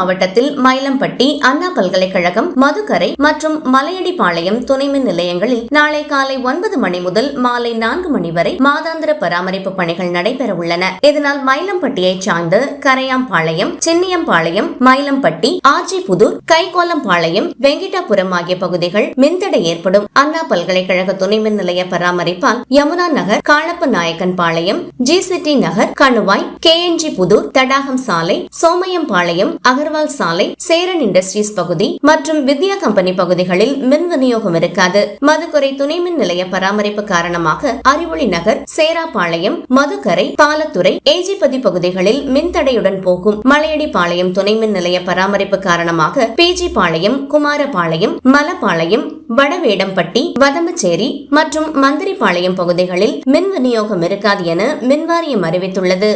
மாவட்டத்தில் மயிலம்பட்டி அண்ணா பல்கலைக்கழகம் மதுக்கரை மற்றும் மலையடிப்பாளையம் துணை மின் நிலையங்களில் நாளை காலை ஒன்பது மணி முதல் மாலை நான்கு மணி வரை மாதாந்திர பராமரிப்பு பணிகள் நடைபெற உள்ளன. இதனால் மயிலம்பட்டியை சார்ந்த கரையாம்பாளையம் சின்னியம்பாளையம் மயிலம்பட்டி ஆச்சிபுதூர் கைகோலம்பாளையம் வெங்கிட்டாபுரம் ஆகிய பகுதிகள் மின்தடை ஏற்படும். அண்ணா பல்கலைக்கழக துணை மின் நிலைய பராமரிப்பால் Yamuna Nagar Kalappa Nayakkan Palayam G city Nagar Kanuvai K N G Pudur Thadagam சாலை சோமயம்பாளையம் அகர்வால் சாலை சேரன் இண்டஸ்ட்ரீஸ் பகுதி மற்றும் வித்யா கம்பெனி பகுதிகளில் மின் விநியோகம் இருக்காது. மதுக்கரை துணை மின் நிலைய பராமரிப்பு காரணமாக அறிவொளி நகர் சேராபாளையம் மதுக்கரை பாலத்துறை ஏஜிபதி பகுதிகளில் மின்தடையுடன் போகும் மலையடிப்பாளையம் துணை மின் நிலைய பராமரிப்பு காரணமாக பிஜி பாளையம் குமாரபாளையம் மலப்பாளையம் வடவேடம்பட்டி வதம்பச்சேரி மற்றும் மந்திரிப்பாளையம் பகுதிகளில் மின் விநியோகம் இருக்காது என மின்வாரியம் அறிவித்துள்ளது.